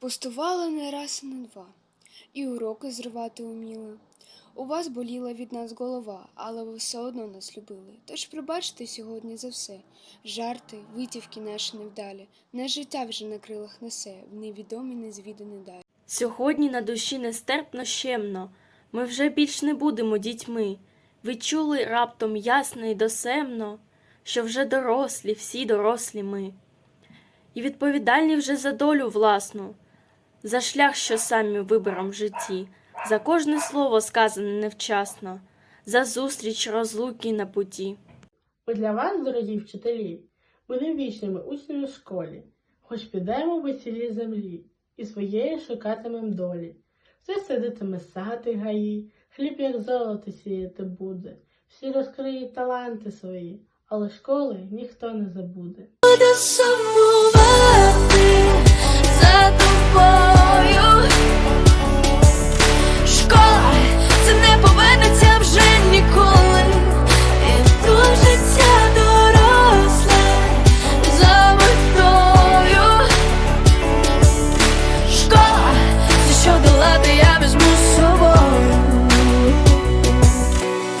Пустували не раз і не два, і уроки зривати уміли. У вас боліла від нас голова, але ви все одно нас любили. Тож пробачте сьогодні за все. Жарти, витівки наші невдалі, не життя вже на крилах несе, в невідомі незвідані далі. Сьогодні на душі нестерпно щемно, ми вже більш не будемо дітьми. Відчули раптом ясно і досемно, що вже дорослі, всі дорослі ми. І відповідальні вже за долю власну, за шлях, що самі виберем в житті, за кожне слово сказане невчасно, за зустріч розлуки на путі. Ми для вас, дорогі вчителі, будемо вічними учнями в школі, хоч підемо в весілі землі, і своєї шукатимем долі. Все сидитиме сати гаї, хліб як золото сіяти буде, всі розкриють таланти свої, але школи ніхто не забуде.